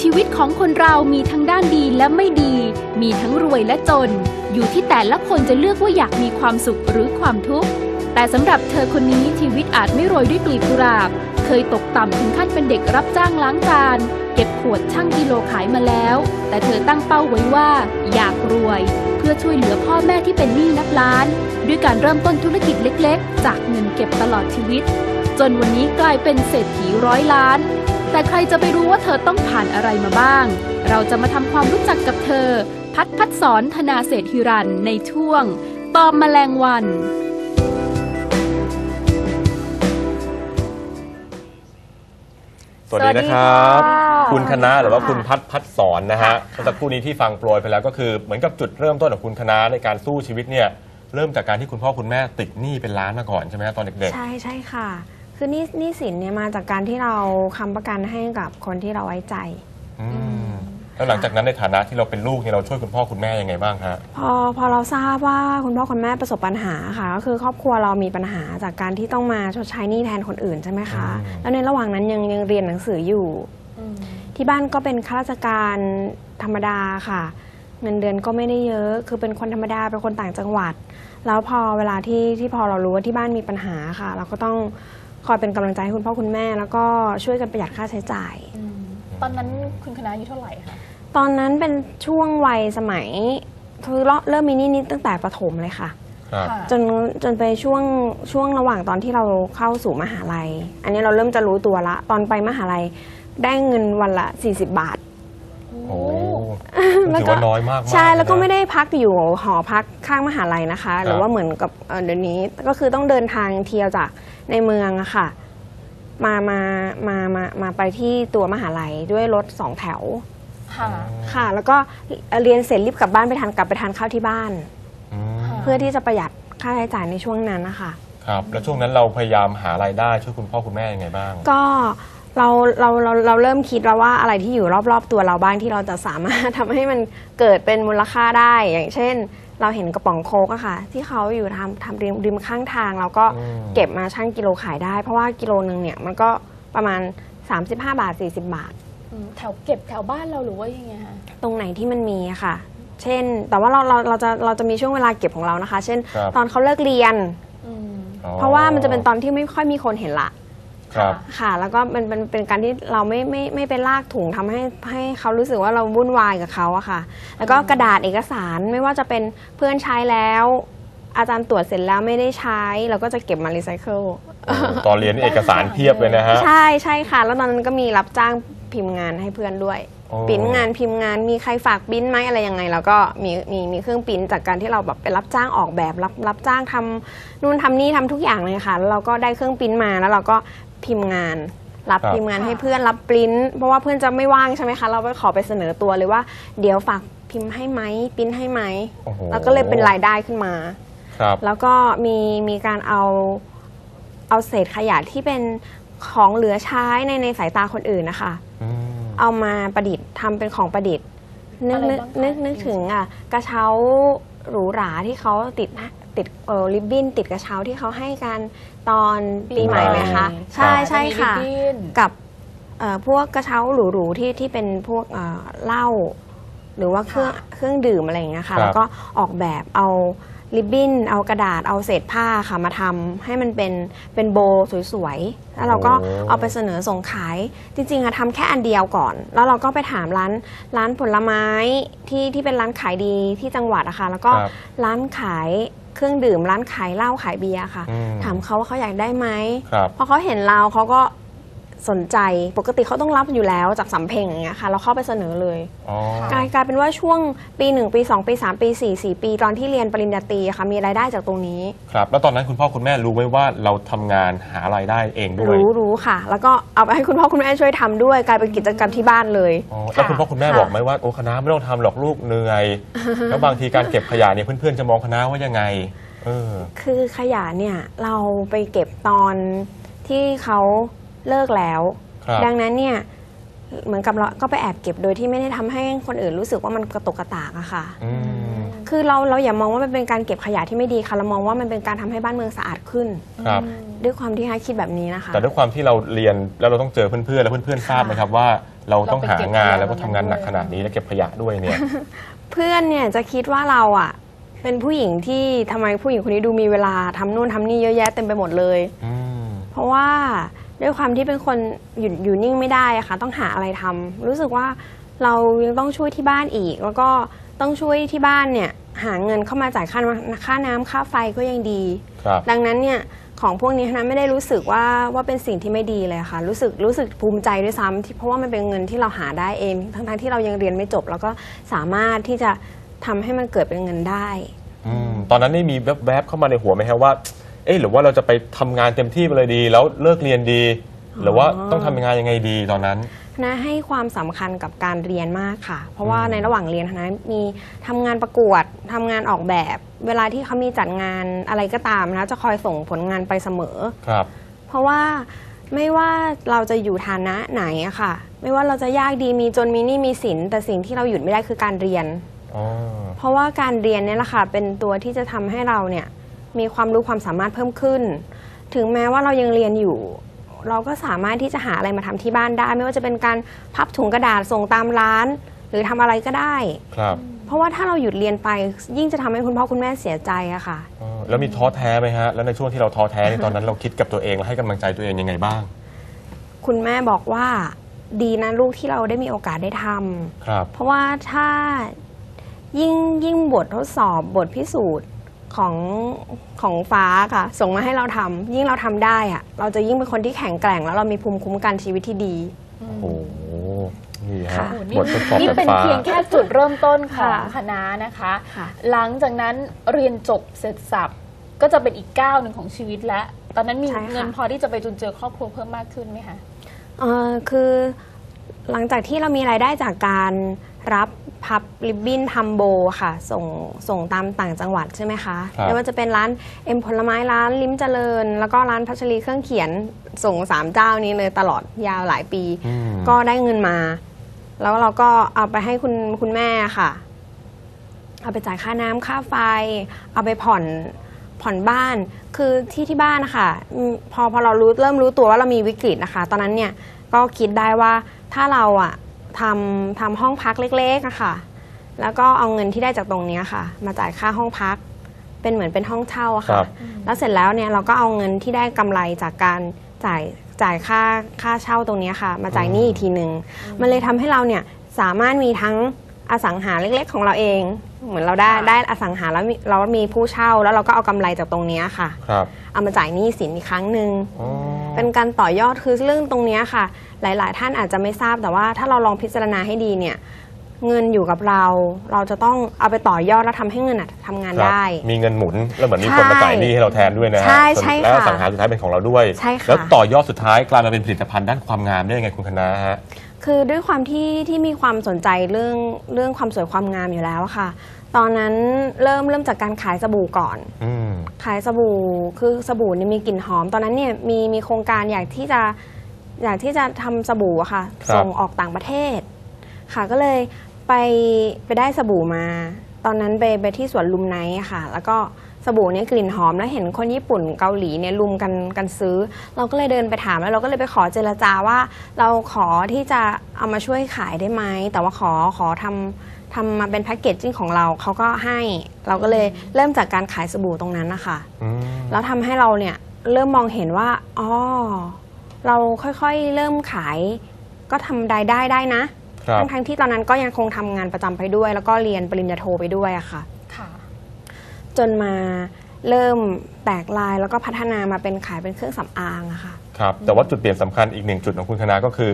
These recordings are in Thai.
ชีวิตของคนเรามีทั้งด้านดีและไม่ดี มีทั้งรวยและจน อยู่ที่แต่ละคนจะเลือกว่าอยากมีความสุขหรือความทุกข์ แต่สำหรับเธอคนนี้ชีวิตอาจไม่โรยด้วยกลีบกุหลาบ เคยตกต่ำถึงขั้นเป็นเด็กรับจ้างล้างจาน เก็บขวดช่างกิโลขายมาแล้ว แต่เธอตั้งเป้าไว้ว่า อยากรวย เพื่อช่วยเหลือพ่อแม่ที่เป็นหนี้นับล้าน ด้วยการเริ่มต้นธุรกิจเล็ก ๆ จากเงินเก็บตลอดชีวิต จนวันนี้กลายเป็นเศรษฐีร้อยล้าน แต่ใครจะไปรู้ว่าเธอต้องผ่านอะไรมาบ้าง เราจะมาทำความรู้จักกับเธอ พัดพัดสอนธนาเศรษฐิรันในช่วง ตอมแมลงวันสวัสดีนะครับสวัสดีค่ะคุณคณะหรือว่าค่ะคุณพัดพัดสอนนะฮะเมื่อสักครู่นี้ที่ฟังโปรยไปแล้วก็คือเหมือนกับจุดเริ่มต้นของคุณคณะในการสู้ชีวิตเนี่ยเริ่มจากการที่คุณพ่อคุณแม่ติดหนี้เป็นล้านมาก่อนใช่ไหมฮะตอนเด็กใช่ใช่ค่ะ คือหนี่นี่สินเนี่ยมาจากการที่เราค้ำประกันให้กับคนที่เราไว้ใจๆอืมแล้วหลังจากนั้นในฐานะที่เราเป็นลูกเนี่ยเราช่วยคุณพ่อคุณแม่ยังไงบ้างฮะ พอพอเราทราบว่าคุณพ่อคุณแม่ประสบปัญหาค่ะก็คือครอบครัวเรามีปัญหาจากการที่ต้องมาชดใช้หนี้แทนคนอื่นใช่ไหมคะ อืม แล้วในระหว่างนั้นยังยังเรียนหนังสืออยู่ที่บ้านก็เป็นข้าราชการธรรมดาค่ะ เงินเดือนก็ไม่ได้เยอะ คือเป็นคนธรรมดาเป็นคนต่างจังหวัด แล้วพอเวลาที่ที่พอเรารู้ว่าที่บ้านมีปัญหาค่ะ เราก็ต้อง คอยเป็นกำลังใจให้คุณพ่อคุณแม่ แล้วก็ช่วยกันประหยัดค่าใช้จ่ายตอนนั้นคุณคณะอายุเท่าไหร่คะ ตอนนั้นเป็นช่วงวัยสมัยคือเริ่มมีหนี่นิดตั้งแต่ประถมเลยค่ะ ครับ ค่ะ จนจนไปช่วงช่วงระหว่างตอนที่เราเข้าสู่มหาลัย อันนี้เราเริ่มจะรู้ตัวละ ตอนไปมหาลัยได้เงินวันละ 40 บาท โอ้แล้ ถืวอก็ว่าน้อยมากๆใช่แล้วก็นะไม่ได้พักอยู่หอพักข้างมหาลัยนะคะ หรือว่าเหมือนกับเอ่อเดี๋ยวนี้ก็คือต้องเดินทางเที่ยวจากในเมืองอะค่ะ มามามามามาไปที่ตัวมหาลัยด้วยรถสองแถวค่ะค่ะ แล้วก็เรียนเสร็จรีบกลับบ้านไปทานกลับไปทานข้าวที่บ้านอืมเพื่อที่จะประหยัดค่าใช้จ่ายในช่วงนั้นนะคะครับแล้วช่วงนั้นเราพยายามหารายได้ช่วยคุณพ่อคุณแม่ยังไงบ้าง ก็ เราเราเราเราเริ่มคิดแล้วว่าอะไรที่อยู่รอบๆ ตัวเราบ้างที่เราจะสามารถ ทำให้มันเกิดเป็นมูลค่าได้ อย่างเช่น เราเห็นกระป๋องโค้กอะค่ะ ที่เขาอยู่ทำทำริมริมข้างทางเราก็อืม เก็บมาชั่งกิโลขายได้ เพราะว่ากิโลนึงเนี่ยมันก็ประมาณ 35 บาท 40 บาท อืมแถวเก็บแถวบ้านเราหรือว่ายังไงคะ ตรงไหนที่มันมีอะค่ะ เช่น แต่ว่าเราเราเราจะเราจะมีช่วงเวลาเก็บของเรานะคะ เช่น ครับ ตอนเขาเลิกเรียน อืมอ๋อเพราะว่ามันจะเป็นตอนที่ไม่ค่อยมีคนเห็นละ ครับ ค่ะแล้วก็มันเป็นเป็นการที่เราไม่ไม่ไม่ไปลากถุงทำให้ให้เขารู้สึกว่าเราวุ่นวายกับเขาอะค่ะ แล้วก็กระดาษเอกสารไม่ว่าจะเป็นเพื่อนใช้แล้ว อาจารย์ตรวจเสร็จแล้วไม่ได้ใช้ เราก็จะเก็บมารีไซเคิลโอ้ตอนเรียนนี่เอกสารเพียบเลยนะฮะ ใช่ใช่ค่ะ แล้วตอนนั้นก็มีรับจ้างพิมพ์งานให้เพื่อนด้วยโอ้ ปริ้นงานพิมพ์งานมีใครฝากปริ้นไหมอะไรยังไงเราก็มีมีมีเครื่องปริ้นจากการที่เราแบบไปรับจ้างออกแบบรับรับจ้างทำนู่นทำนี่ทำทุกอย่างเลยค่ะแล้วเราก็ได้เครื่องปริ้นมาแล้วเราก็ พิมพ์งาน รับครับ พิมพ์งานให้เพื่อนรับปริ้น เพราะว่าเพื่อนจะไม่ว่างใช่ไหมคะ เราไปขอไปเสนอตัวเลยว่า เดี๋ยวฝากพิมพ์ให้ไหมปริ้นให้ไหมโอ้โห แล้วก็เลยเป็นรายได้ขึ้นมา ครับ แล้วก็มีมีการเอาเอาเศษขยะที่เป็นของเหลือใช้ในในสายตาคนอื่นนะคะ อืม เอามาประดิษฐ์ทำเป็นของประดิษฐ์นึกอะไรนึกบ้างคะนึกนึกถึงอะกระเช้าหรูหราที่เขาติด ติดเออริบบิ้นติดกระเช้าที่เขาให้กันตอนปีใหม่ไหมคะ ใช่ใช่ค่ะจมีริบบิ้น กับเอ่อพวกกระเช้าหรูๆที่ที่เป็นพวกเอ่อเหล้าหรือว่าเครื่องค่ะเครื่องดื่มอะไรอย่างเงี้ยครัค่ะบแล้วก็ออกแบบเอาริบบิ้น เอากระดาษเอาเศษผ้าค่ะมาทำให้มันเป็นเป็นโบว์สวยๆ แล้วเราก็เอาไปเสนอส่งขาย จริงๆอะทำแค่อันเดียวก่อน แล้วเราก็ไปถามร้านร้านผลไม้ที่ที่เป็นร้านขายดีที่จังหวัดอะค่ะแล้วก็ครับ ร้านขาย เครื่องดื่มร้านขายเหล้าขายเบียร์ค่ะ อืมถามเขาว่าเขาอยากได้ไหมครับ พอเขาเห็นเราเขาก็ สนใจปกติเขาต้องรับอยู่แล้วจากสำเพ็งอย่างเงี้ยค่ะเราเข้าไปเสนอเลย อ๋อ กลายกลายเป็นว่าช่วงปี 1 ปี 2 ปี 3 ปี 4 4 ปี ตอนที่เรียนปริญญาตรีอะค่ะมีรายได้จากตรงนี้ ครับ แล้วตอนนั้นคุณพ่อคุณแม่รู้ไหมว่าเราทำงานหารายได้เองด้วยรู้รู้ค่ะ แล้วก็เอาไปให้คุณพ่อคุณแม่ช่วยทำด้วย กลายเป็นกิจกรรมที่บ้านเลย อ๋อแล้วคุณพ่อคุณแม่ค่ะ บอกไหมว่าโอ้คณะไม่ต้องทำหรอกลูกเหนื่อย แล้วบางทีการเก็บขยะเนี่ยเพื่อนๆจะมองคณะว่ายังไง เออ คือขยะเนี่ยเราไปเก็บตอนที่เขา เลิกแล้ว ครับดังนั้นเนี่ยเหมือนกับเราก็ไปแอบเก็บโดยที่ไม่ได้ทำให้คนอื่นรู้สึกว่ามันกระตกกระตากอะค่ะ อืมคือเราเราอย่ามองว่ามันเป็นการเก็บขยะที่ไม่ดีค่ะเรามองว่ามันเป็นการทำให้บ้านเมืองสะอาดขึ้น ครับ ด้วยความที่ฮาคิดแบบนี้นะคะ แต่ด้วยความที่เราเรียนแล้วเราต้องเจอเพื่อนๆ แล้วเพื่อนๆ ทราบไหมครับว่า เราต้องหางานแล้วก็ทำงานหนักขนาดนี้แล้วเก็บขยะด้วยเนี่ย เพื่อนเนี่ยจะคิดว่าเราอะเป็นผู้หญิงที่ทำไมผู้หญิงคนนี้ดูมีเวลาทำนู่นทำนี่เยอะแยะเต็มไปหมดเลย อืม เพราะว่า ด้วยความที่เป็นคนอยู่อยู่นิ่งไม่ได้อะค่ะ ต้องหาอะไรทำรู้สึกว่าเรายังต้องช่วยที่บ้านอีก แล้วก็ต้องช่วยที่บ้านเนี่ยหาเงินเข้ามาจ่ายค่าน้ำค่าน้ำค่าไฟก็ยังดีครับดังนั้นเนี่ยของพวกนี้นะไม่ได้รู้สึกว่าว่าเป็นสิ่งที่ไม่ดีเลยค่ะ รู้สึกรู้สึกภูมิใจด้วยซ้ำที่เพราะว่ามันเป็นเงินที่เราหาได้เอง ทั้งๆที่เรายังเรียนไม่จบ แล้วก็สามารถที่จะทำให้มันเกิดเป็นเงินได้อืมตอนนั้นนี่มีแวบๆเข้ามาในหัวไหมครับว่า เอ๊ะหรือว่าเราจะไปทำงานเต็มที่ไปเลยดี แล้วเลิกเรียนดี หรือว่าต้องทำงานยังไงดีตอนนั้น คณะให้ความสำคัญกับการเรียนมากค่ะ เพราะว่าอืม ในระหว่างเรียนคณะมีทำงานประกวดทำงานออกแบบ เวลาที่เขามีจัดงานอะไรก็ตามนะจะคอยส่งผลงานไปเสมอ ครับ เพราะว่าไม่ว่าเราจะอยู่ฐานะไหนอะค่ะ ไม่ว่าเราจะยากดีมีจนมีหนี้มีสิน แต่สิ่งที่เราหยุดไม่ได้คือการเรียน อ๋อ เพราะว่าการเรียนเนี่ยแหละค่ะเป็นตัวที่จะทำให้เราเนี่ย มีความรู้ความสามารถเพิ่มขึ้น ถึงแม้ว่าเรายังเรียนอยู่ เราก็สามารถที่จะหาอะไรมาทำที่บ้านได้ ไม่ว่าจะเป็นการพับถุงกระดาษส่งตามร้าน หรือทำอะไรก็ได้ครับ เพราะว่าถ้าเราหยุดเรียนไปยิ่งจะทำให้คุณพ่อคุณแม่เสียใจอะค่ะอ๋อแล้วมีท้อแท้ไหมฮะแล้วในช่วงที่เราท้อแท้ในตอนนั้นเราคิดกับตัวเองและให้กำลังใจตัวเองยังไงบ้าง คุณแม่บอกว่าดีนะลูกที่เราได้มีโอกาสได้ทำครับเพราะว่าถ้ายิ่งยิ่งบททดสอบบทพิสูจน์ ของของฟ้าค่ะ ส่งมาให้เราทำยิ่งเราทำได้อะเราจะยิ่งเป็นคนที่แข็งแกร่ง แล้วเรามีภูมิคุ้มกันชีวิตที่ดี โอ้โหนี่ฮะค่ะโอ้โหนี่บททดสอบนี่แบบเป็นฟ้า เพียงแค่จุดเริ่มต้นของค่ะคณะนะคะ ค่ะ หลังจากนั้นเรียนจบเสร็จสับก็จะเป็นอีกก้าวหนึ่งของชีวิตแล้ว ตอนนั้นมีใช่ค่ะ เงินพอที่จะไปจุนเจือครอบครัวเพิ่มมากขึ้นไหมคะ เอ่อคือหลังจากที่เรามีรายได้จากการรับ พับริบบิ้นทำโบค่ะ ส่งส่งตามต่างจังหวัดใช่ไหมคะครับ ไม่ว่าจะเป็นร้านเอ็มผลไม้ร้านลิ้มเจริญ แล้วก็ร้านพัชรีเครื่องเขียนส่งสามเจ้านี้เลยตลอดยาวหลายปี อืมก็ได้เงินมา แล้วเราก็เอาไปให้คุณคุณแม่ค่ะ เอาไปจ่ายค่าน้ำค่าไฟ เอาไปผ่อนผ่อนบ้าน คือที่ที่บ้านนะคะอืมพอพอเรารู้เริ่มรู้ตัวว่าเรามีวิกฤตนะคะ ตอนนั้นเนี่ยก็คิดได้ว่าถ้าเราอะ ทำทำห้องพักเล็กๆอะค่ะ แล้วก็เอาเงินที่ได้จากตรงเนี้ยค่ะ มาจ่ายค่าห้องพัก เป็นเหมือนเป็นห้องเช่าอะครัค่ะ บ แล้วเสร็จแล้วเนี่ยเราก็เอาเงินที่ได้กำไรจากการจ่ายจ่ายค่าค่าเช่าตรงเนี้ยค่ะ มาจ่ายหนี้อีกทีหนึ่งมันเลยทำให้เราเนี่ยสามารถมีทั้งอสังหาเล็กๆ ของเราเอง เหมือนเราได้ค่ะได้อสังหาแล้วมีเรามีผู้เช่าแล้วเราก็เอากำไรจากตรงเนี้ยค่ะ ครับเอามาจ่ายหนี้สินอีกครั้งหนึ่ง อ๋อ เป็นการต่อยอดคือเรื่องตรงเนี้ยค่ะ หลาย ๆ ท่านอาจจะไม่ทราบแต่ว่าถ้าเราลองพิจารณาให้ดีเนี่ย เงินอยู่กับเรา เราจะต้องเอาไปต่อยอดแล้วทำให้เงินอะทำงานครับได้ มีเงินหมุนแล้วเหมือนมีคนมาจ่ายหนี้ให้เราแทนด้วยนะฮะใช่ใช่แล้วค่ะสังหาสุดท้ายเป็นของเราด้วย ใช่ค่ะ แล้วต่อยอดสุดท้ายกลายมาเป็นผลิตภัณฑ์ด้านความงามได้ยังไงคุณคณะฮะ คือด้วยความที่ที่มีความสนใจเรื่องเรื่องความสวยความงามอยู่แล้วอะค่ะ ตอนนั้นเริ่มเริ่มจากการขายสบู่ก่อน อืม ขายสบู่คือสบู่เนี่ยมีกลิ่นหอม ตอนนั้นเนี่ยมีมีโครงการอยากที่จะอยากที่จะทำสบู่อะค่ะ ครับ ส่งออกต่างประเทศ ค่ะก็เลยไปไปได้สบู่มา ตอนนั้นไปไปที่สวนลุมไนท์อะค่ะ แล้วก็ สบู่เนี่ยกลิ่นหอมแล้วเห็นคนญี่ปุ่นเกาหลีเนี่ยลุมกันกันซื้อ เราก็เลยเดินไปถามแล้วเราก็เลยไปขอเจรจาว่า เราขอที่จะเอามาช่วยขายได้ไหมแต่ว่าขอขอทำทำมาเป็นแพ็กเกจจิ้งของเราเขาก็ให้ เราก็เลยเริ่มจากการขายสบู่ตรงนั้นนะคะอืมแล้วทำให้เราเนี่ยเริ่มมองเห็นว่าอ๋อเราค่อยๆเริ่มขาย ก็ทำรายได้ได้นะ ครับ ทั้งๆที่ตอนนั้นก็ยังคงทำงานประจำไปด้วย แล้วก็เรียนปริญญาโทไปด้วยอะค่ะค่ะ จนมาเริ่มแตกลายแล้วก็พัฒนามาเป็นขายเป็นเครื่องสำอางอะค่ะ ครับแต่ว่าจุดเปลี่ยนสำคัญอีกหนึ่งจุดของคุณคณะก็คือ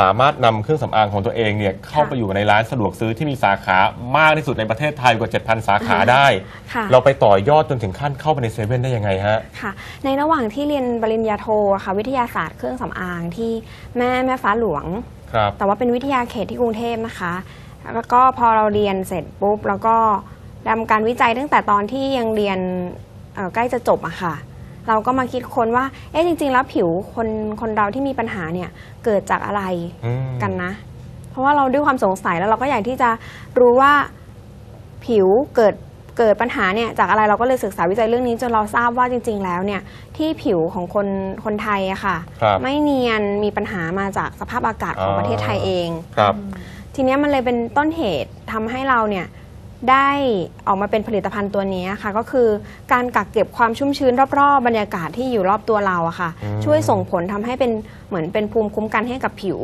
สามารถนำเครื่องสำอางของตัวเองเนี่ยเข้าไปอยู่ในร้านสะดวกซื้อที่มีสาขามากที่สุดในประเทศไทยกว่า 7,000 สาขาได้ ค่ะ เราไปต่อยอดจนถึงขั้นเข้าไปในเซเว่นได้ยังไงฮะ ค่ะ ในระหว่างที่เรียนปริญญาโทอะค่ะ วิทยาศาสตร์เครื่องสำอางที่แม่แม่ฟ้าหลวง ครับ แต่ว่าเป็นวิทยาเขตที่กรุงเทพนะคะ แล้วก็พอเราเรียนเสร็จปุ๊บ แล้วก็ ทำการวิจัยตั้งแต่ตอนที่ยังเรียนเอ่อใกล้จะจบอะค่ะ เราก็มาคิดค้นว่า เอ๊ะจริง ๆ แล้วผิวคนคนเราที่มีปัญหาเนี่ยเกิดจากอะไรอืมกันนะ เพราะว่าเราด้วยความสงสัยแล้วเราก็อยากที่จะรู้ว่าผิวเกิดเกิดปัญหาเนี่ยจากอะไรเราก็เลยศึกษาวิจัยเรื่องนี้จนเราทราบว่าจริง ๆ แล้วเนี่ยที่ผิวของคนคนไทยอะค่ะครับไม่เนียนมีปัญหามาจากสภาพอากาศของอ๋อประเทศไทยเองครับ ทีเนี้ยมันเลยเป็นต้นเหตุทำให้เราเนี่ย ได้ออกมาเป็นผลิตภัณฑ์ตัวนี้ค่ะ ก็คือการกักเก็บความชุ่มชื้นรอบๆ บรรยากาศที่อยู่รอบตัวเราอะค่ะ อืม ช่วยส่งผลทำให้เป็นเหมือนเป็นภูมิคุ้มกันให้กับผิว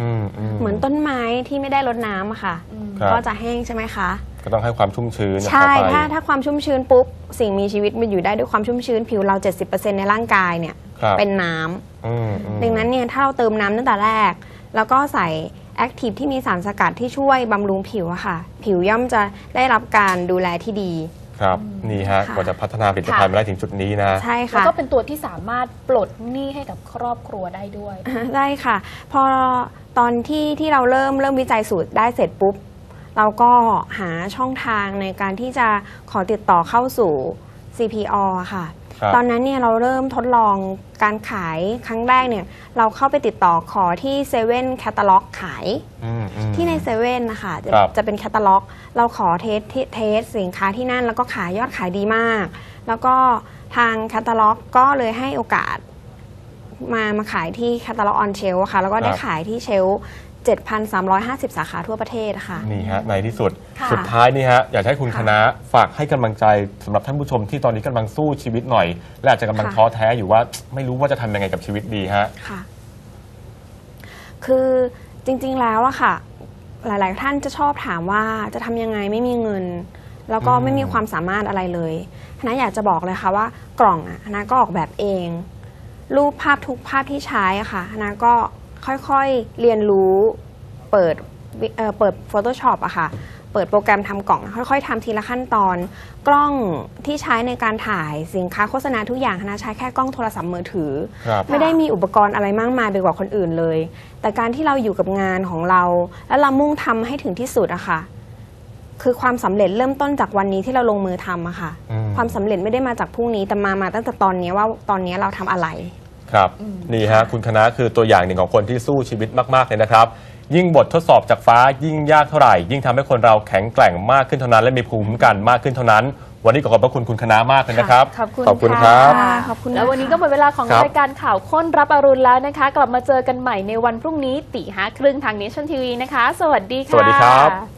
อืมเหมือนต้นไม้ที่ไม่ได้รดน้ำอะค่ะครับ ก็จะแห้งใช่ไหมคะ ก็ต้องให้ความชุ่มชื้นใช่เข้าไปถ้าถ้าความชุ่มชื้นปุ๊บ สิ่งมีชีวิตมันอยู่ได้ด้วยความชุ่มชื้นผิวเรา 70%ในร่างกายเนี่ย ครับเป็นน้ำ อืมอืม ดังนั้นเนี่ยถ้าเราเติมน้ำตั้งแต่แรก แล้วก็ใส่ แอคทีฟที่มีสารสกัดที่ช่วยบำรุงผิวอะค่ะ ผิวย่อมจะได้รับการดูแลที่ดี ครับ นี่ฮะค่ะ กว่าจะพัฒนาผลิตภัณฑ์มาได้ถึงจุดนี้นะ ใช่แล้วค่ะ ก็เป็นตัวที่สามารถปลดหนี้ให้กับครอบครัวได้ด้วย ได้ค่ะ พอตอนที่ที่เราเริ่มเริ่มวิจัยสูตรได้เสร็จปุ๊บ เราก็หาช่องทางในการที่จะขอติดต่อเข้าสู่ CPO อะค่ะ ครับตอนนั้นเนี่ยเราเริ่มทดลองการขายครั้งแรกเนี่ยเราเข้าไปติดต่อขอที่เซเว่นแคตตาล็อกขาย อืมอืม ที่ในเซเว่นนะคะจะครับจะเป็นแคตตาล็อก เราขอเทสที่เทสสินค้าที่นั่นแล้วก็ขายยอดขายดีมาก แล้วก็ทางแคตตาล็อกก็เลยให้โอกาสมามาขายที่แคตตาล็อกออนเชลค่ะแล้วก็ได้ครับ ขายที่เชลฟ์ 7,350 สาขาทั่วประเทศค่ะ นี่ฮะในที่สุดค่ะสุดท้ายนี่ฮะอยากจะให้คุณค่ะคณะฝากให้กำลังใจสำหรับท่านผู้ชมที่ตอนนี้กำลังสู้ชีวิตหน่อย และอาจจะกำลังค่ะ ท้อแท้อยู่ว่าไม่รู้ว่าจะทำยังไงกับชีวิตดีฮะ ค่ะ คือจริงๆแล้วอะค่ะ หลายๆท่านจะชอบถามว่าจะทำยังไงไม่มีเงิน แล้วก็อืม ไม่มีความสามารถอะไรเลยคณะอยากจะบอกเลยค่ะว่ากล่องอะคณะก็ออกแบบเอง รูปภาพทุกภาพที่ใช้อะค่ะคณะก็ ค่อยๆเรียนรู้เปิดวิเอ่อเปิด Photoshop อะค่ะ เปิดโปรแกรมทำกล่อง ค่อยๆทำทีละขั้นตอน กล้องที่ใช้ในการถ่ายสินค้าโฆษณาทุกอย่างคณะใช้แค่กล้องโทรศัพท์มือถือ ครับไม่ได้มีอุปกรณ์อะไรมากมายไปกว่าคนอื่นเลย แต่การที่เราอยู่กับงานของเรา แล้วเรามุ่งทำให้ถึงที่สุดอะค่ะ คือความสำเร็จเริ่มต้นจากวันนี้ที่เราลงมือทำอะค่ะ อืม ความสำเร็จไม่ได้มาจากพรุ่งนี้แต่มามาตั้งแต่ตอนนี้ว่าตอนนี้เราทำอะไร ครับนี่ฮะคุณคณะคือตัวอย่างหนึ่งของคนที่สู้ชีวิตมากๆเลยนะครับ ยิ่งบททดสอบจากฟ้ายิ่งยากเท่าไหร่ ยิ่งทำให้คนเราแข็งแกร่งมากขึ้นเท่านั้น และมีภูมิคุ้มกันมากขึ้นเท่านั้น วันนี้ขอขอบพระคุณคุณคณะมากเลยนะครับ ขอบคุณขอบคุณค่ะครับค่ะขอบคุณแล้ววันนี้ก็หมดเวลาของครับ รายการข่าวค้นรับอรุณแล้วนะคะ กลับมาเจอกันใหม่ในวันพรุ่งนี้ตีห้าครึ่งทางเนชั่นทีวีนะคะ สวัสดีค่ะ สวัสดีครับ